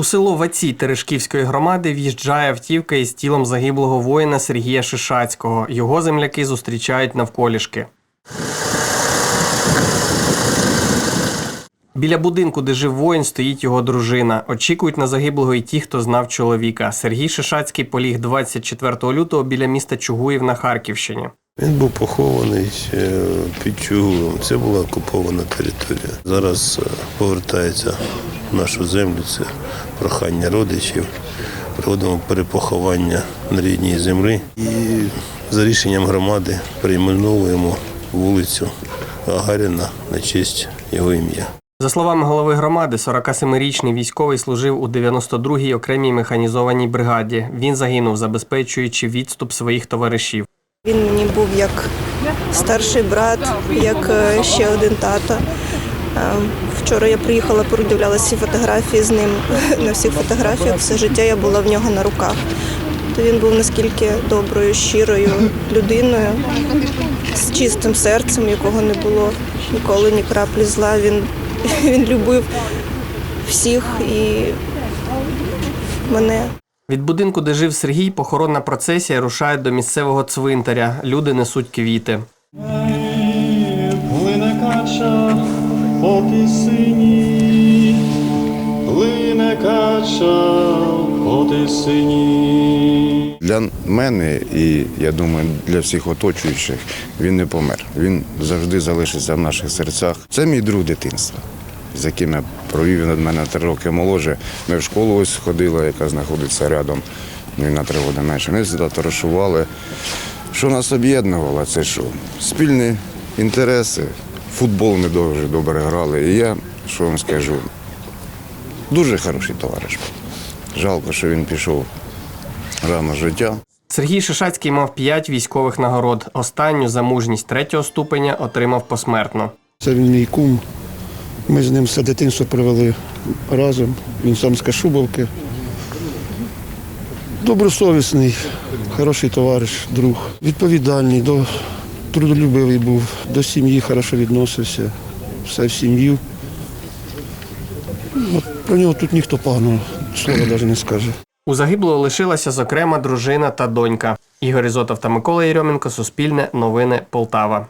У село Ваці Терешківської громади в'їжджає автівка із тілом загиблого воїна Сергія Шишацького. Його земляки зустрічають навколішки. Біля будинку, де жив воїн, стоїть його дружина. Очікують на загиблого і ті, хто знав чоловіка. Сергій Шишацький поліг 24 лютого біля міста Чугуїв на Харківщині. Він був похований е, під Чугуєвом. Це була окупована територія. Зараз е, повертається нашу землю. Це прохання родичів. Проводимо перепоховання на рідній землі. І за рішенням громади перейменовуємо вулицю Гагаріна на честь його ім'я. За словами голови громади, 47-річний військовий служив у 92-й окремій механізованій бригаді. Він загинув, забезпечуючи відступ своїх товаришів. Він мені був як старший брат, як е, ще один тато. Е, Вчора я приїхала, передивлялася всі фотографії з ним. На всіх фотографіях все життя я була в нього на руках. То він був наскільки доброю, щирою людиною, з чистим серцем, якого не було ніколи ні краплі зла. Він, він любив всіх і мене. Від будинку, де жив Сергій, похоронна процесія рушає до місцевого цвинтаря. Люди несуть квіти. Плине кача по тисині, плине кача по тисині. Для мене і я думаю, для всіх оточуючих він не помер. Він завжди залишиться в наших серцях. Це мій друг дитинства, з яким я провів від мене три роки моложе. Ми в школу ось ходили, яка знаходиться рядом. Він на три роки менше. Ми сюди товаришували. Що нас об'єднувало, це що? Спільні інтереси. Футбол ми дуже добре грали. І я, що вам скажу, дуже хороший товариш. Жалко, що він пішов рано з життя. Сергій Шишацький мав п'ять військових нагород. Останню за мужність третього ступеня отримав посмертно. Це він мій кум. Ми з ним все дитинство провели разом. Він сам з Кашубовки. Добросовісний, хороший товариш, друг. Відповідальний, до, трудолюбивий був, до сім'ї хорошо відносився, все в сім'ю. Про нього тут ніхто поганого слова навіть не скаже. У загиблого лишилася зокрема дружина та донька. Ігор Ізотов та Микола Єрьоменко. Суспільне новини Полтава.